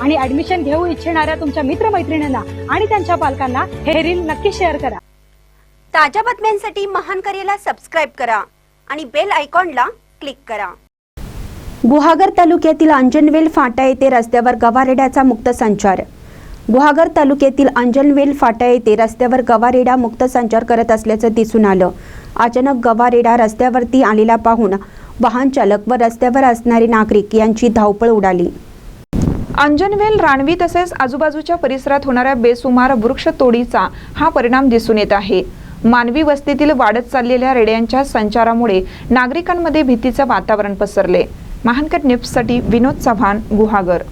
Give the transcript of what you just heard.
आणि ऍडमिशन घेऊ इच्छिणाऱ्या तुमच्या मित्रमैत्रिणींना आणि त्यांच्या पालकांना हे रील नक्की शेअर करा. ताज्या बातम्यांसाठी महान करेला सबस्क्राईब करा आणि बेल आयकॉनला क्लिक करा. गुहागर तालुक्यातील अंजनवेल फाटा येथे रस्त्यावर गवारेड्याचा मुक्त संचार. गुहागर तालुक्यातील अंजनवेल फाटा येथे रस्त्यावर गवारेडा मुक्त संचार करत असल्याचं दिसून आलं. अचानक गवारेडा रस्त्यावरती आलेला पाहून वाहन चालक व रस्त्यावर असणारे नागरिक यांची धावपळ उडाली. अंजनवेल रानवी तसेच आजूबाजूच्या परिसरात होणाऱ्या बेसुमार वृक्षतोडीचा हा परिणाम दिसून येत आहे. मानवी वस्तीतील वाढत चाललेल्या रेड्यांच्या संचारामुळे नागरिकांमध्ये भीतीचं वातावरण पसरले. महानकट न्यूजसाठी विनोद चव्हाण गुहागर